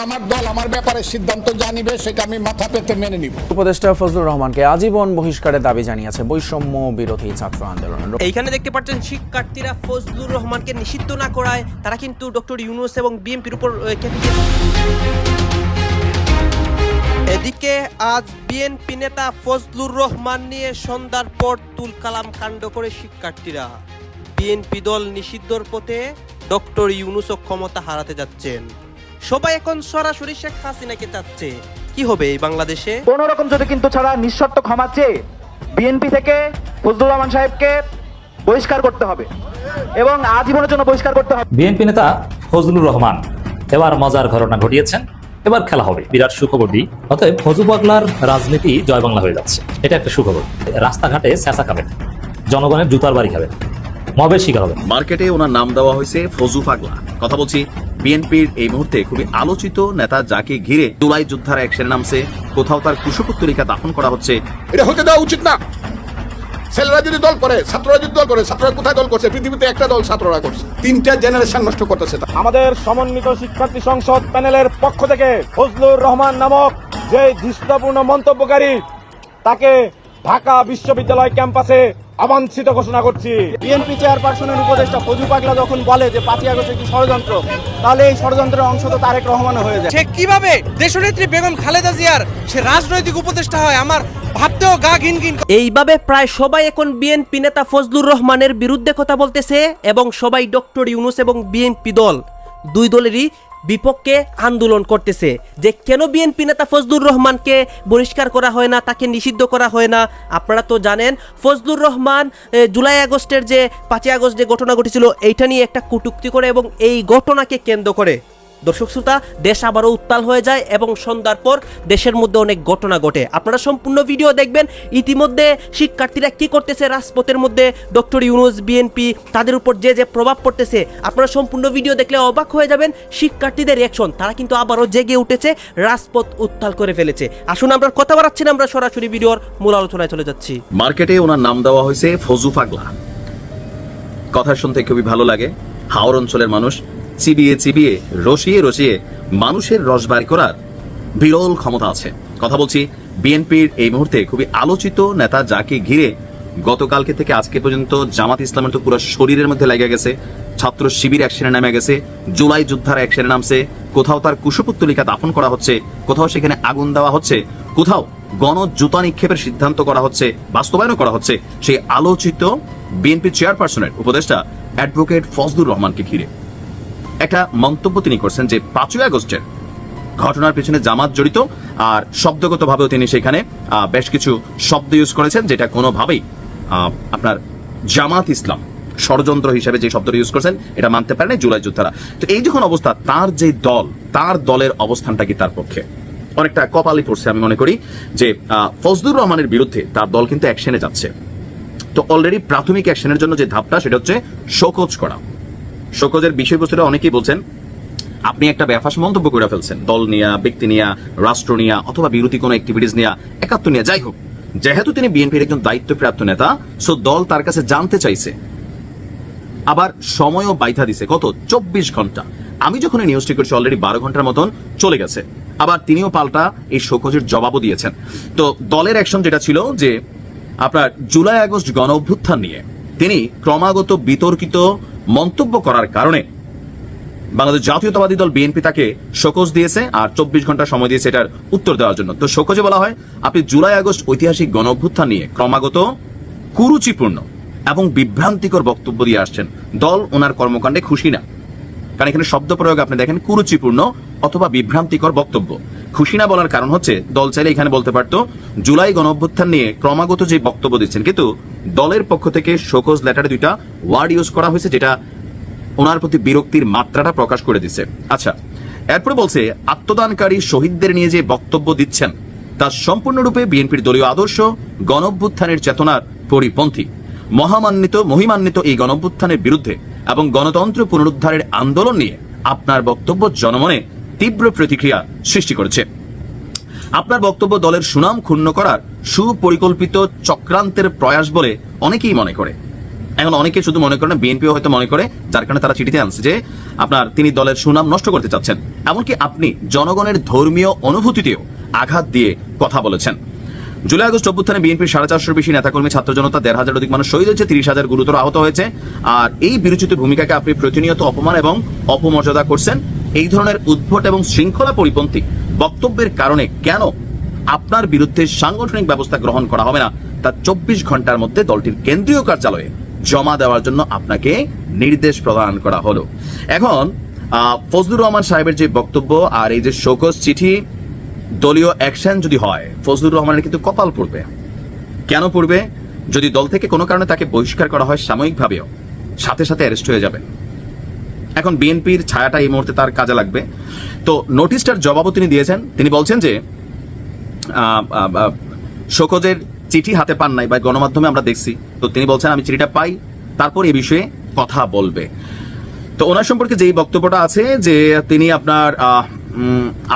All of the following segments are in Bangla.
আমার দল আমার ব্যাপারে সিদ্ধান্ত জানিবে সেটা আমি মাথা পেতে মেনে নিব। উপদেষ্টা ফজলুর রহমানকে আজীবন বহিষ্কারের দাবি জানিয়েছে বৈষম্য বিরোধী ছাত্র আন্দোলন। এইখানে দেখতে পাচ্ছেন শিক্ষার্থীরা ফজলুর রহমানকে নিষিদ্ধ না করায় তারা কিন্তু ডক্টর ইউনুস এবং বিএনপির উপর। এদিকে আজ বিএনপি নেতা ফজলুর রহমান নিয়ে সন্ধ্যার পর তুল কালাম কাণ্ড করে শিক্ষার্থীরা। বিএনপি দল নিষিদ্ধর পথে ডক্টর ইউনুসও ক্ষমতা হারাতে যাচ্ছেন। সবাই এখন সরাসরি শেখ হাসিনাকে চাচ্ছে। কি হবে এই বাংলাদেশে? কোন রকম যদি কিন্তু ছাড়া নিঃশর্ত ক্ষমা চেয়ে বিএনপি থেকে ফজলুর রহমান সাহেবকে বহিষ্কার করতে হবে এবং আজীবনের জন্য বহিষ্কার করতে হবে। বিএনপি নেতা ফজলুর রহমান এবার মজার ঘটনা ঘটিয়েছেন। এবার খেলা হবে। বিরাট সুখবর দিই। অতএব ফজু পাগলার রাজনীতি জয় বাংলা হয়ে যাচ্ছে। এটা একটা সুখবর। রাস্তাঘাটে চেঁচা খাবেন। জনগণের জুতার বাড়ি খাবেন। মবের শিকার হবেন। মার্কেটে ওনার নাম দেওয়া হয়েছে ফজু পাগলা। কথা বলছি বিএনপির এই মুহূর্তে খুবই আলোচিত নেতা যাকে ঘিরে জুলাই যোদ্ধার এক অ্যাকশনে নামছে। কোথাও তার কুশপুত্তলিকা দাফন করা হচ্ছে। এটা হতে দেওয়া উচিত না। ছেলেরা যদি দল করে ছাত্ররা যদি দল করে ছাত্ররা কোথায় দল করছে? পৃথিবীতে একটা দল ছাত্ররা করছে। তিনটা জেনারেশন নষ্ট করতেছে আমাদের সমন্বিত শিক্ষার্থী সংসদ প্যানেলের পক্ষ থেকে ফজলুর রহমান নামক যে ধৃষ্টপূর্ণ মন্তব্যকারী তাকে ঢাকা বিশ্ববিদ্যালয় ক্যাম্পাসে অবাঞ্ছিত ঘোষণা করছি। বিএনপি চেয়ারপারসনের উপদেষ্টা ফজু পাগলা যখন বলে যে পাঁচই আগস্ট একটি ষড়যন্ত্র তাহলে এই ষড়যন্ত্রের অংশ তো তারেক রহমানও হয়ে যায়। সে কীভাবে দেশনেত্রী বেগম খালেদা জিয়ার সে রাজনৈতিক উপদেষ্টা হয় আমার ভাবতেও গা ঘিন ঘিন এইভাবে প্রায় সবাই এখন বিএনপি নেতা ফজলুর রহমানের বিরুদ্ধে কথা বলতেছে এবং সবাই ডক্টর ইউনুস এবং বিএনপি দল দুই দলেরই বিপক্ষে আন্দোলন করতেছে। যে কেন বিএনপি নেতা ফজলুর রহমানকে বহিষ্কার করা হয় না, তাকে নিষিদ্ধ করা হয় না, আপনারা তো জানেন, ফজলুর রহমান জুলাই আগস্টের যে, পাঁচই আগস্ট যে ঘটনা ঘটেছিল, এইটা নিয়ে একটা কটুক্তি করে এবং এই ঘটনাকে কেন্দ্র করে। দর্শক শ্রোতা, দেশ আবারও উত্তাল হয়ে যায় এবং সন্ধ্যার পর দেশের মধ্যে অনেক ঘটনা ঘটে। আপনারা সম্পূর্ণ ভিডিও দেখবেন। ইতিমধ্যে শিক্ষার্থীরা কি করতেছে? রাজপথের মধ্যে ডক্টর ইউনুস বিএনপি তাদের উপর যে যে প্রভাব পড়তেছে, আপনারা সম্পূর্ণ ভিডিও দেখলে অবাক হয়ে যাবেন শিক্ষার্থীদের রিয়াকশন তারা কিন্তু আবারও জেগে উঠেছে, রাজপথ উত্তাল করে ফেলেছে। আসুন আমরা কথা বাড়াচ্ছি না, আমরা সরাসরি ভিডিওর মূল আলোচনায় চলে যাচ্ছি। মার্কেটে ওনার নাম দেওয়া হয়েছে ফজু পাগলা কথা শুনতে খুবই ভালো লাগে। হাওর অঞ্চলের মানুষ। চিবিয়ে চিবিয়ে, রসিয়ে রসিয়ে মানুষের রস বাড়ি করার বিরল ক্ষমতা আছে। কথা বলছি বিএনপির এই মুহূর্তে খুবই আলোচিত নেতা যাকে ঘিরে গতকালকে থেকে আজকে পর্যন্ত জামাত ইসলামের তো পুরো শরীরের মধ্যে লেগে গেছে, ছাত্র শিবির অ্যাকশনে নামে গেছে, জুলাই যোদ্ধার অ্যাকশনে নামছে, কোথাও তার কুশপুত্তলিকা দাফন করা হচ্ছে, কোথাও সেখানে আগুন দেওয়া হচ্ছে, কোথাও গণ জুতা নিক্ষেপের সিদ্ধান্ত করা হচ্ছে, বাস্তবায়নও করা হচ্ছে। সেই আলোচিত বিএনপি চেয়ারপারসনের উপদেষ্টা অ্যাডভোকেট ফজলুর রহমানকে ঘিরে। একটা মন্তব্য তিনি করছেন যে পাঁচই আগস্টের ঘটনার পেছনে জামাত জড়িত আর শব্দগতভাবেও তিনি সেখানে বেশ কিছু শব্দ ইউজ করেছেন যেটা কোনোভাবেই আপনার জামাত ইসলাম ষড়যন্ত্র হিসেবে যে শব্দটা ইউজ করেছেন এটা মানতে পারেন জুলাই যোদ্ধারা। তো এই যখন অবস্থা, তার যে দল, তার দলের অবস্থানটা কি তার পক্ষে? অনেকটা কপালি পড়ছে আমি মনে করি যে ফজলুর রহমানের বিরুদ্ধে তার দল কিন্তু অ্যাকশনে যাচ্ছে। তো অলরেডি প্রাথমিক অ্যাকশনের জন্য যে ধাপটা, সেটা হচ্ছে শোকজ করা। শোকজের বিষয়বস্তুটা অনেকেই বলছেন, আপনি একটা ব্যাফাস মন্তব্য করে ফেলছেন। দল নিয়া, ব্যক্তি নিয়া, রাষ্ট্র নিয়া, অথবা বিরোধী কোনো অ্যাক্টিভিটিস নিয়া একাত্ম নিয়া, যাই হোক। যেহেতু তিনি বিএনপির একজন দায়িত্বপ্রাপ্ত নেতা সো দল তার কাছে জানতে চাইছে। আবার সময়ও বাইধা দিছে। কত চব্বিশ ঘণ্টা। আমি যখন এই নিউজটি করছি অলরেডি বারো ঘণ্টার মতন চলে গেছে। আবার তিনিও পাল্টা এই শোকজের জবাবও দিয়েছেন। তো দলের অ্যাকশন যেটা ছিল যে, আপনার জুলাই আগস্ট গণ অভ্যুত্থান নিয়ে তিনি ক্রমাগত বিতর্কিত মন্তব্য করার কারণে বাংলাদেশ জাতীয়তাবাদী দল বিএনপি তাকে শোকজ দিয়েছে আর চব্বিশ ঘণ্টা সময় দিয়েছে এটার উত্তর দেওয়ার জন্য। তো শোকজে বলা হয়, আপনি জুলাই আগস্ট ঐতিহাসিক গণ অভ্যুত্থান নিয়ে ক্রমাগত কুরুচিপূর্ণ এবং বিভ্রান্তিকর বক্তব্য দিয়ে আসছেন। দল ওনার কর্মকাণ্ডে খুশি না। কারণ এখানে শব্দ প্রয়োগ আপনি দেখেন, কুরুচিপূর্ণ অথবা বিভ্রান্তিকর বক্তব্য। খুশি না বলার কারণ হচ্ছে, দল চাইলে এখানে বলতে পারতো, জুলাই গণ অভ্যুত্থান নিয়ে ক্রমাগত যে বক্তব্য দিচ্ছেন, কিন্তু দলের পক্ষ থেকে শোকজ লেটারে দুইটা ওয়ার্ড ইউজ করা হয়েছে, যেটা ওনার প্রতি বিরক্তির মাত্রাটা প্রকাশ করে দিচ্ছে। আচ্ছা এরপরে বলছে, আত্মদানকারী শহীদদের নিয়ে যে বক্তব্য দিচ্ছেন, তা সম্পূর্ণরূপে বিএনপির দলীয় আদর্শ গণভ্যুত্থানের চেতনার পরিপন্থী। মহামান্বিত, মহিমান্বিত এই গণভ্যুত্থানের বিরুদ্ধে এবং গণতন্ত্র পুনরুদ্ধারের আন্দোলন নিয়ে আপনার বক্তব্য জনমনে তীব্র প্রতিক্রিয়া সৃষ্টি করেছে। আপনার বক্তব্য দলের সুনাম ক্ষুণ্ণ করার সুপরিকল্পিত চক্রান্তের প্রয়াস বলে অনেকেই মনে করে। এখন অনেকে শুধু মনে করে না, বিএনপিও হয়তো মনে করে, যার কারণে তারা চিঠিতে আনছে যে আপনার তিনি দলের সুনাম নষ্ট করতে চাচ্ছেন। এমনকি আপনি জনগণের ধর্মীয় অনুভূতিতেও আঘাত দিয়ে কথা বলেছেন। জুলাই আগস্ট অভ্যুত্থানে বিএনপির সাড়ে চারশোর বেশি নেতাকর্মী, ছাত্র জনতা, দেড় হাজার অধিক মানুষ শহীদ হয়েছে, তিরিশ হাজার গুরুতর আহত হয়েছে। আর এই বিরোচিত ভূমিকাকে আপনি প্রতিনিয়ত অপমান এবং অপমর্যাদা করছেন। এই ধরনের উদ্ভট এবং শৃঙ্খলা পরিপন্থী বক্তব্যের কারণে কেন আপনার বিরুদ্ধে সাংগঠনিক ব্যবস্থা গ্রহণ করা হবে না, তা চব্বিশ ঘণ্টার মধ্যে দলটির কেন্দ্রীয় কার্যালয়ে জমা দেওয়ার জন্য আপনাকে নির্দেশ প্রদান করা হলো। এখন ফজলুর রহমান সাহেবের যে বক্তব্য আর এই যে শোকজ চিঠি, দলীয় অ্যাকশন যদি হয়, ফজলুর রহমানের কিন্তু কপাল পড়বে। কেন পড়বে? যদি দল থেকে কোনো কারণে তাকে বহিষ্কার করা হয় সাময়িকভাবেও, সাথে সাথে অ্যারেস্ট হয়ে যাবে এখন বিএনপির ছায়াটা এই মুহূর্তে তার কাজে লাগবে। তো নোটিশটার জবাবও তিনি দিয়েছেন। তিনি বলছেন যে শোকজের চিঠি হাতে পান নাই বা গণমাধ্যমে আমরা দেখছি। তো তিনি বলছেন, আমি চিঠিটা পাই, তারপর এই বিষয়ে কথা বলবে। তো ওনার সম্পর্কে যেই বক্তব্যটা আছে যে, তিনি আপনার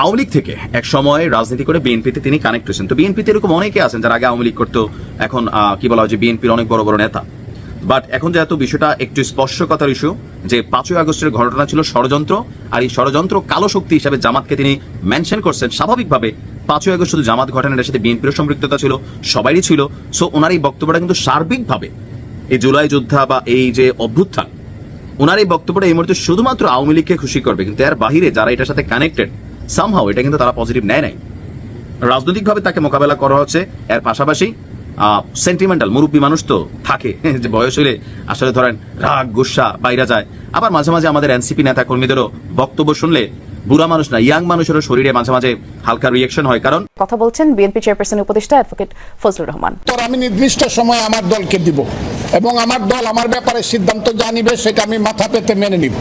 আওয়ামী লীগ থেকে এক সময় রাজনীতি করে বিএনপিতে তিনি কানেক্ট হয়েছেন। তো বিএনপিতে এরকম অনেকে আছেন যারা আগে আওয়ামী লীগ করতো, এখন কি বলা হয় যে বিএনপির অনেক বড় বড় নেতা। বাট এখন যেহেতু বিষয়টা একটু স্পর্শকতার ইস্যু যে পাঁচই আগস্টের ঘটনা ছিল ষড়যন্ত্র, আর এই ষড়যন্ত্র কালো শক্তি হিসাবে জামাতকে তিনি মেনশন করছেন, স্বাভাবিকভাবে পাঁচই আগস্ট শুধু জামাত ঘটনার সাথে বিএনপির সম্পৃক্ততা ছিল, সবারই ছিল। সো ওনার এই বক্তব্যটা কিন্তু সার্বিকভাবে এই জুলাই যোদ্ধা বা এই যে অভ্যুত্থান, ওনার এই বক্তব্যটা এই মুহূর্তে শুধুমাত্র আওয়ামী লীগকে খুশি করবে। কিন্তু এর বাহিরে যারা এটার সাথে কানেক্টেড সামহাও এটা কিন্তু তারা পজিটিভ নেয় নাই। রাজনৈতিকভাবে তাকে মোকাবেলা করা হচ্ছে, এর পাশাপাশি সেন্টিমেন্টাল মুরব্বী মানুষ তো থাকে। যে বয়স হলে আসলে ধরেন রাগ গুসা বাইরা যায়। আবার মাঝে মাঝে আমাদের এনসিপি নেতা কর্মীদেরও বক্তব্য শুনলে বুড়া মানুষ না ইয়াং মানুষেরও শরীরে মাঝে মাঝে হালকা রিয়েকশন হয় কারণ কথা বলছেন বিএনপি চেয়ারপারসন উপদেষ্টা অ্যাডভোকেট ফজলুর রহমান। তোর আমি নির্দিষ্ট সময় আমার দলকে দিব এবং আমার দল আমার ব্যাপারে সিদ্ধান্ত জানিবে সেটা আমি মাথা পেতে মেনে নিব।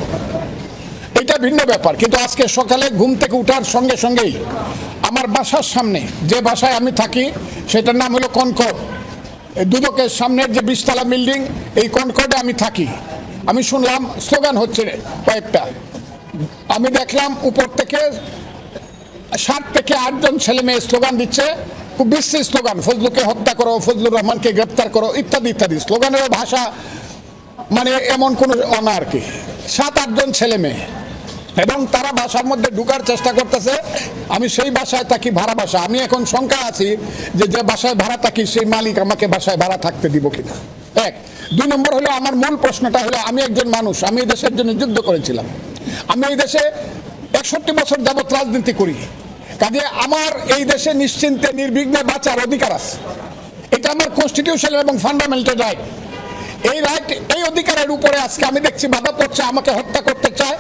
এটা ভিন্ন ব্যাপার। কিন্তু আজকে সকালে ঘুম থেকে উঠার সঙ্গে সঙ্গেই আমার বাসার সামনে যে বাসায় আমি থাকি, সেটার নাম হলো কনকর্ড। দুদকের সামনের যে বিশতলা বিল্ডিং, এই কনকর্ডে আমি থাকি। আমি শুনলাম স্লোগান হচ্ছে কয়েকটা। আমি দেখলাম উপর থেকে সাত থেকে আটজন ছেলে মেয়ে স্লোগান দিচ্ছে। খুব বিশ্রী স্লোগান, ফজলুকে হত্যা করো, ফজলুর রহমানকে গ্রেপ্তার করো, ইত্যাদি ইত্যাদি। স্লোগানের ভাষা মানে এমন কোনো অনা আর কি। সাত, আটজন ছেলে মেয়ে। এবং তারা বাসার মধ্যে ঢুকার চেষ্টা করতেছে। আমি সেই বাসায় থাকি, ভাড়া বাসা। আমি এখন শঙ্কা আছি যে যে বাসায় ভাড়া থাকি, সেই মালিক আমাকে বাসায় ভাড়া থাকতে দিব কিনা। এক। দুই নম্বর হলো, আমার মূল প্রশ্নটা হলো, আমি একজন মানুষ, আমি এই দেশের জন্য যুদ্ধ করেছিলাম। আমি এই দেশে একষট্টি বছর যাবৎ রাজনীতি করি। কাজে আমার এই দেশে নিশ্চিন্তে, নির্বিঘ্নে বাঁচার অধিকার আছে। এটা আমার কনস্টিটিউশন এবং ফান্ডামেন্টাল রাইট এই রাইট এই অধিকারের উপরে আজকে আমি দেখছি বাধা পড়ছে আমাকে হত্যা করতে চায়।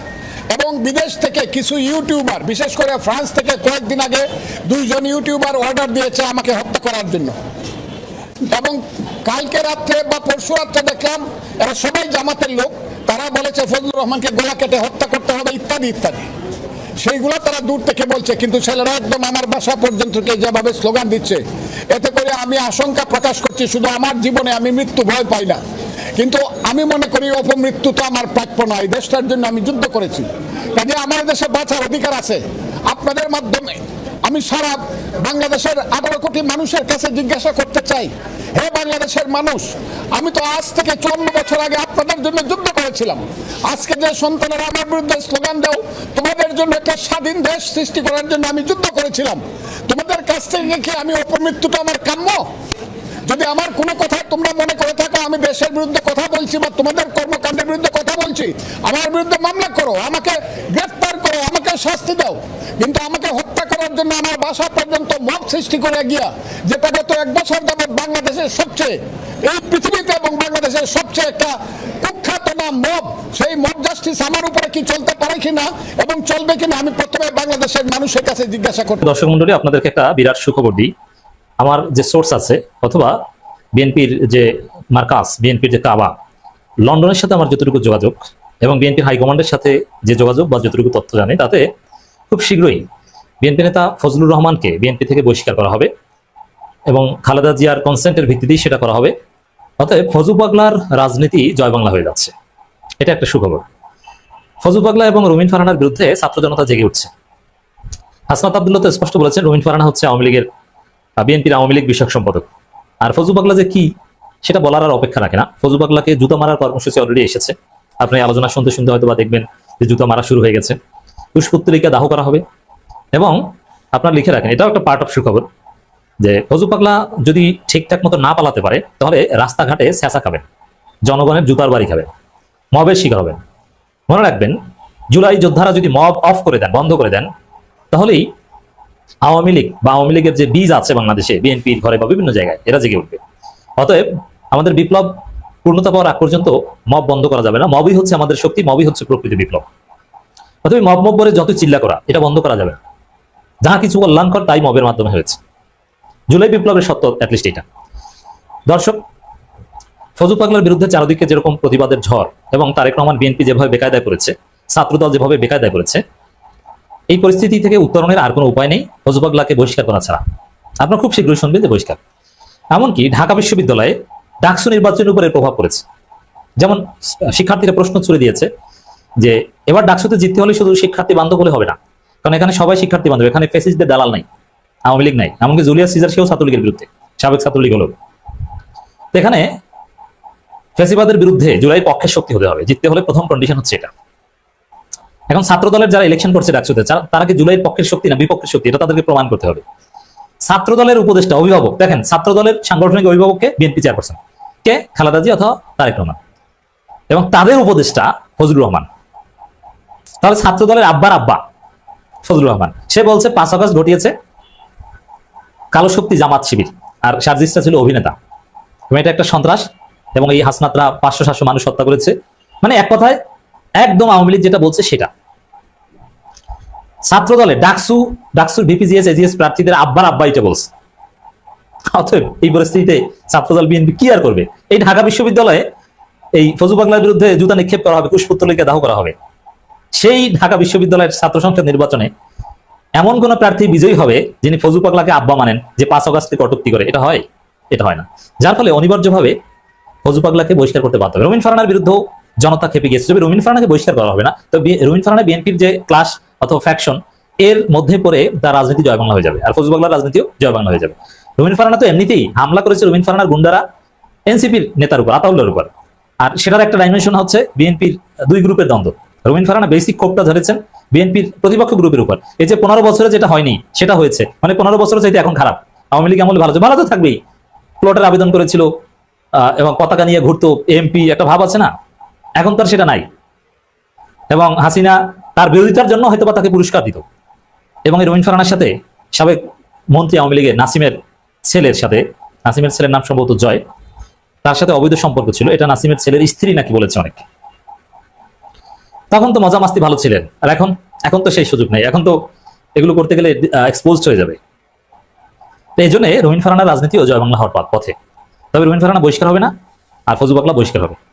এবং বিদেশ থেকে কিছু ইউটিউবার, বিশেষ করে ফ্রান্স থেকে কয়েকদিন আগে দুইজন ইউটিউবার অর্ডার দিয়েছে আমাকে হত্যা করার জন্য। এবং কালকে রাত্রে বা পরশু রাত্রে দেখলাম, এরা সবাই জামাতের লোক, তারা বলেছে, ফজলুর রহমানকে গলা কেটে হত্যা করতে হবে, ইত্যাদি ইত্যাদি। সেইগুলো তারা দূর থেকে বলছে, কিন্তু ছেলেরা একদম আমার বাসা পর্যন্ত যেভাবে স্লোগান দিচ্ছে, এতে করে আমি আশঙ্কা প্রকাশ করছি, শুধু আমার জীবনে আমি মৃত্যু ভয় পাই না। কিন্তু আমি মনে করি অপমৃত্যু তো আমার প্রাপ্য নয়। দেশটার জন্য আমি যুদ্ধ করেছি। কাজে আমার দেশে বাঁচার অধিকার আছে। আপনাদের মাধ্যমে আমি সারা বাংলাদেশের আঠারো কোটি মানুষের কাছে জিজ্ঞাসা করতে চাই। হে বাংলাদেশের মানুষ, আমি তো আজ থেকে চুয়ান্ন বছর আগে আপনাদের জন্য যুদ্ধ করেছিলাম। আজকে যে সন্তানেরা আমার বিরুদ্ধে স্লোগান দাও, তোমাদের জন্য একটা স্বাধীন দেশ সৃষ্টি করার জন্য আমি যুদ্ধ করেছিলাম। তোমাদের কাছ থেকে কি আমি অপমৃত্যুটা আমার কাম্য? যদি আমার কোনো কথা তোমরা মনে করে আমি দেশের বিরুদ্ধে কথা বলছি বা তোমাদের কর্মকাণ্ডের বিরুদ্ধে কথা বলছি, আমার বিরুদ্ধে মামলা করো, আমাকে গ্রেফতার করো, আমাকে শাস্তি দাও। কিন্তু আমাকে হত্যা করার জন্য আমার বাসা পর্যন্ত মব সৃষ্টি করে গিয়া, যেটা গত এক বছর যাবৎ বাংলাদেশের সবচেয়ে, এই পৃথিবীতে এবং বাংলাদেশের সবচেয়ে একটা কুখ্যাত নাম মব, সেই মব জাস্টিস আমার উপরে কি চলতে পারে কিনা এবং চলবে কিনা আমি প্রথমে বাংলাদেশের মানুষের কাছে জিজ্ঞাসা করতে দর্শক মন্ডলী, আপনাদেরকে একটা বিরাট সুখবর দিই। আমার যে সোর্স আছে, অথবা বিএনপির যে মার্কাস বিএনপির যে কাবা, লন্ডনের সাথে আমার যতটুকু যোগাযোগ এবং বিএনপির হাইকমান্ডের সাথে যে যোগাযোগ বা যতটুকু তথ্য জানি, তাতে খুব শীঘ্রই বিএনপি নেতা ফজলুর রহমানকে বিএনপি থেকে বহিষ্কার করা হবে এবং খালেদা জিয়ার কনসেন্টের ভিত্তিতেই সেটা করা হবে। অতএব ফজু পাগলার রাজনীতি জয় বাংলা হয়ে যাচ্ছে। এটা একটা সুখবর। ফজু পাগলা এবং রুমিন ফারহানার বিরুদ্ধে ছাত্র জনতা জেগে উঠছে। হাসনাত আবদুল্লাহ তো স্পষ্ট বলেছেন, রুমিন ফারহানা হচ্ছে আওয়ামী লীগের বিএনপির আওয়ামী লীগ বিষয়ক সম্পাদক। আর ফজু পাগলা যে কি সেটা বলার আর অপেক্ষা রাখে না। ফজু পাগলাকে জুতা মারার কর্মসূচি অলরেডি এসেছে। আপনি আলোচনা শুনতে শুনতে হয়তো বা দেখবেন যে জুতা মারা শুরু হয়ে গেছে। পুষ্পত্তলিকা দাহ করা হবে। এবং আপনার লিখে রাখেন, এটাও একটা পার্ট অফ সুখবর, যে ফজু পাগলা যদি ঠিকঠাক মতো না পালাতে পারে, তাহলে রাস্তাঘাটে স্যাঁচা খাবেন। জনগণের জুতার বাড়ি খাবেন। মবের শিকার হবেন। মনে রাখবেন, জুলাই যোদ্ধারা যদি মব অফ করে দেন, বন্ধ করে দেন, তাহলেই আওয়ামী লীগ বা আওয়ামী লীগের যে বীজ আছে বাংলাদেশে, বিএনপির ঘরে বা বিভিন্ন জায়গায়, এরা জেগে উঠবে। অতএব আমাদের বিপ্লব পূর্ণতা পাওয়ার আগ পর্যন্ত মব বন্ধ করা যাবে না। মবই হচ্ছে আমাদের শক্তি, মবই হচ্ছে প্রকৃতি বিপ্লব। অতএব মব মব বলে যত চিল্লা করা, এটা বন্ধ করা যাবে না। যাহা কিছু কল্যাণকর তাই মবের মাধ্যমে হয়েছে। জুলাই বিপ্লবের সত্য অ্যাটলিস্ট এটা। দর্শক, ফজু পাগলার বিরুদ্ধে চারদিকে যেরকম প্রতিবাদের ঝড় এবং তারেক রহমান বিএনপি যেভাবে বেকায়দায় করেছে, ছাত্রদল যেভাবে বেকায়দায় করেছে, এই পরিস্থিতি থেকে উত্তরণের আর কোনো উপায় নেই। ফজু পাগলাকে বহিষ্কার করা ছাড়া। আপনার খুব শীঘ্রই শুনবেন যে বহিষ্কার। এমনকি ঢাকা বিশ্ববিদ্যালয়ে ডাকসু নির্বাচনের উপরে প্রভাব পড়েছে। যেমন, শিক্ষার্থীরা প্রশ্ন ছুড়ে দিয়েছে যে, এবার ডাকসুতে জিততে হলে শুধু শিক্ষার্থী বান্ধব হলে হবে না। কারণ এখানে সবাই শিক্ষার্থী বান্ধব, এখানে ফেসিসদের দালাল নাই, আওয়ামী লীগ নাই। এমনকি জুলিয়াস সিজার সেও ছাত্রলীগের বিরুদ্ধে, সাবেক ছাত্রলীগ হলো এখানে ফেসিবাদের বিরুদ্ধে জুলাই পক্ষের শক্তি হতে হবে। জিততে হলে প্রথম কন্ডিশন হচ্ছে এটা। এখন ছাত্র দলের যারা ইলেকশন করছে ডাকসুতে তারা কি জুলাইয়ের পক্ষের শক্তি না বিপক্ষের শক্তি? এটা তাদেরকে প্রমাণ করতে হবে। ছাত্র দলের উপদেষ্টা, অভিভাবক। দেখেন ছাত্র দলের সাংগঠনিক অভিভাবককে বিএনপি চেয়ারপারসন। কে? খালেদা জি অথবা তারেক রহমান। এবং তাদের উপদেষ্টা ফজলুর রহমান। তাহলে ছাত্র দলের আব্বার আব্বা ফজলুর রহমান। সে বলছে, পাঁচ আগস্ট ঘটিয়েছে কালো শক্তি জামাত শিবির, আর সার্জিসটা ছিল অভিনেতা। এবং এটা একটা সন্ত্রাস, এবং এই হাসনাতরা পাঁচশো সাতশো মানুষ হত্যা করেছে। মানে এক কথায়, একদম আওয়ামী লীগ যেটা বলছে সেটা। ছাত্র দলে ডাকসু, ডাকসুর বিপিজিএস এজিএস প্রার্থীদের আব্বার আব্বা এটা বলছে। অতএব এই পরিস্থিতিতে ছাত্রদল বিএনপি কি আর করবে? এই ঢাকা বিশ্ববিদ্যালয়ে এই ফজু বাংলার বিরুদ্ধে জুতা নিক্ষেপ করা হবে পুষ্পতলিকা দাহ করা হবে। সেই ঢাকা বিশ্ববিদ্যালয়ের ছাত্র সংসদ নির্বাচনে এমন কোন প্রার্থী বিজয়ী হবে যিনি ফজু পাগলাকে আব্বা মানেন, যে পাঁচ অগাস্টে কটুক্তি করে। এটা হয় এটা হয় না। যার ফলে অনিবার্যভাবে ফজু পাগলাকে বহিষ্কার করতে বাধ্য হবে। রুমিন ফারানার বিরুদ্ধেও জনতা খেপে গিয়েছে। তবে রুমিন ফারানাকে বহিষ্কার করা হবে না। তো রুমিন ফারানা বিএনপির যে ক্লাস অথবা ফ্যাকশন এর মধ্যে পড়ে তার রাজনীতি জয় বাংলা হয়ে যাবে। আর ফজু পাগলার রাজনীতিও জয় বাংলা হয়ে যাবে। রুমিন ফারানা তো এমনিতেই হামলা করেছে রুমিন ফারানার গুন্ডারা এনসিপির নেতার উপর আতাউল্লার উপর। আর সেটার একটা ডাইমেনশন হচ্ছে বিএনপির দুই গ্রুপের দ্বন্দ্ব। রুমিন ফারানা বেসিক ক্ষোভটা ধরেছেন বিএনপির প্রতিপক্ষ গ্রুপের উপর। এই যে পনেরো বছরে যেটা হয়নি, সেটা হয়েছে। মানে পনেরো বছর চাইতে এখন খারাপ। আওয়ামী লীগ আমলে ভালো। ভালো তো থাকবেই। প্লটের আবেদন করেছিল এবং পতাকা নিয়ে ঘুরতো এমপি একটা ভাব আছে না? এখন তার সেটা নাই। এবং হাসিনা তার বিরোধিতার জন্য হয়তো তাকে পুরস্কার দিত। এবং এই রবিন ফারানার সাথে সাবেক মন্ত্রী আওয়ামী লীগের নাসিমের ছেলের সাথে, নাসিমের ছেলের নাম সম্ভবত জয়, তার সাথে অবৈধ সম্পর্ক ছিল। এটা নাসিমের ছেলের স্ত্রী নাকি বলেছে অনেক। তখন তো মজা মাস্তি ভালো ছিলেন। আর এখন এখন তো সেই সুযোগ নেই। এখন তো এগুলো করতে গেলে এক্সপোজড হয়ে যাবে। এই জন্য রবিন ফারানার রাজনীতি ও জয় বাংলা হওয়ার পথ- তবে রবিন ফারানা বহিষ্কার হবে না, আর ফজু বাকলা বহিষ্কার হবে।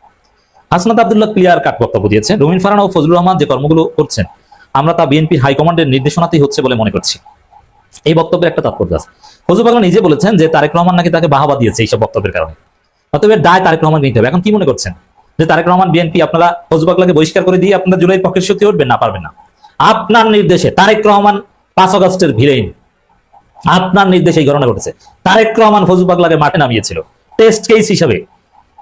হাসনাত আবদুল্লাহ ক্লিয়ার কাট বক্তব্য দিয়েছেন। রবিন ফারানা ও ফজলুর রহমান যে কর্মগুলো করছেন, আমরা তা বিএনপি হাইকমান্ডের নির্দেশনাতেই হচ্ছে বলে মনে করছি। এই বক্তব্যের একটা তাৎপর্য আছে। ফজলু পাগলা নিজে বলেছেন যে তারেক রহমান নাকি তাকে বাহাবা দিয়েছে এইসব বক্তব্যের কারণে। অতএব দায় তারেক রহমান নিতে হবে। এখন কি মনে করছেন? যে তারেক রহমান বিএনপি আপনারা ফজলু পাগলাকে বহিষ্কার করে দিয়ে আপনারা জুলাই পক্ষের শক্তি উঠবেন না, পারবেন না? আপনার নির্দেশে তারেক রহমান পাঁচ অগস্টের ভিড়েইন আপনার নির্দেশে এই ঘটনা ঘটেছে। তারেক রহমান ফজলু পাগলাকে মাঠে নামিয়েছিল। টেস্ট কেস হিসাবে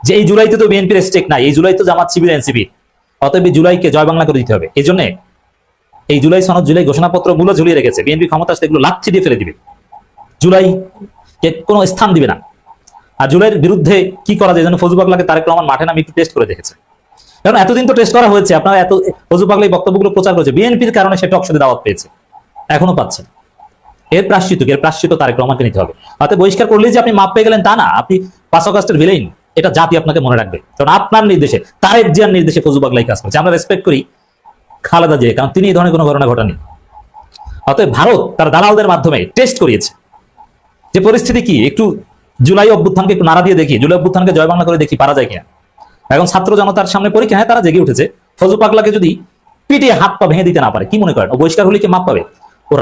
যে এই জুলাইতে তো বিএনপির স্টেক নাই, এই জুলাই তো জামাত শিবির, এনসিপি। অতএব জুলাইকে জয় বাংলা করে দিতে হবে। এই জন্য এই জুলাই সনদ, জুলাই ঘোষণাপত্রগুলো ঝুলিয়ে রেখেছে। বিএনপি ক্ষমতা আসলে এগুলো লাচ্ছি দিয়ে ফেলে দিবে। জুলাই কোনো স্থান দিবে না। আর জুলাইয়ের বিরুদ্ধে কি করা যায় যেন ফজু পাগলাকে তারেক রহমান মাঠে নামে একটু টেস্ট করে দেখেছে। কারণ এতদিন তো টেস্ট করা হয়েছে, আপনারা এত ফজু পাগলা এই বক্তব্যগুলো প্রচার করেছে। বিএনপির কারণে সে টকশোতে দাওয়াত পেয়েছে। এখনও পাচ্ছে এর প্রাশ্চিত এর প্রাশ্চিত তারেক রহমানকে নিতে হবে। অর্থাৎ বহিষ্কার করলেই যে আপনি মাপ পেয়ে গেলেন তা না। আপনি পাঁচ অগাস্টের ভিলেইন এটা জাতি আপনাকে মনে রাখবে। কারণ আপনার নির্দেশে, তারেক জিয়ার নির্দেশে ফজু পাগলাই কাজ করছে। আমরা রেসপেক্ট করি খালেদা জিয়া কারণ তিনি এই ধরনের কোনো ঘটনা ঘটানি। অতএব ভারত তার দালালদের মাধ্যমে টেস্ট করিয়েছে। যে পরিস্থিতি কি? একটু জুলাই অভ্যুত্থানকে একটু নাড়া দিয়ে দেখি। জুলাই অভ্যুত্থানকে জয় বাংলা করে দেখি, পারা যায় কিনা? এখন ছাত্র জনতার সামনে পরীক্ষা হ্যাঁ তারা জেগে উঠেছে। ফজু পাগলাকে যদি পিটিয়ে হাত পা ভেঙে দিতে না পারে, কি মনে করেন? বহিষ্কার হলে কি মাপ পাবে?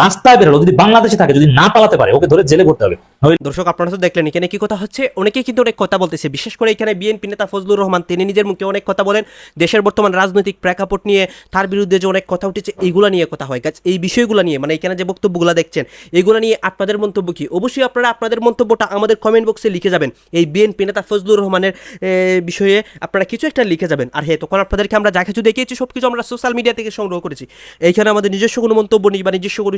রাস্তায় বেরোলো যদি বাংলাদেশে থাকে, যদি না পালাতে পারে, ওকে ধরে জেলে হবে। দর্শক, আপনারা তো দেখলেন, এখানে কি কথা হচ্ছে? কিন্তু অনেক কথা বলতেছে। বিশেষ করে এখানে বিএনপি নেতা ফজলুর রহমান, তিনি নিজের মুখে অনেক কথা বলেন। দেশের বর্তমান রাজনৈতিক প্রেক্ষাপট নিয়ে, তার বিরুদ্ধে যে অনেক কথা উঠেছে এইগুলা নিয়ে কথা হয়। গাছ এই বিষয়গুলো নিয়ে মানে এখানে যে বক্তব্যগুলো দেখছেন, এগুলো নিয়ে আপনাদের মন্তব্য কি? অবশ্যই আপনারা আপনাদের মন্তব্যটা আমাদের কমেন্ট বক্সে লিখে যাবেন। এই বিএনপি নেতা ফজলুর রহমানের বিষয়ে আপনারা কিছু একটা লিখে যাবেন। আর হ্যাঁ তখন আপনাদেরকে আমরা যা কিছু দেখিয়েছি সব কিছু আমরা সোশ্যাল মিডিয়া থেকে সংগ্রহ করেছি। এইখানে আমাদের নিজস্ব কোনো মন্তব্য নেই বা নিজস্ব কোনো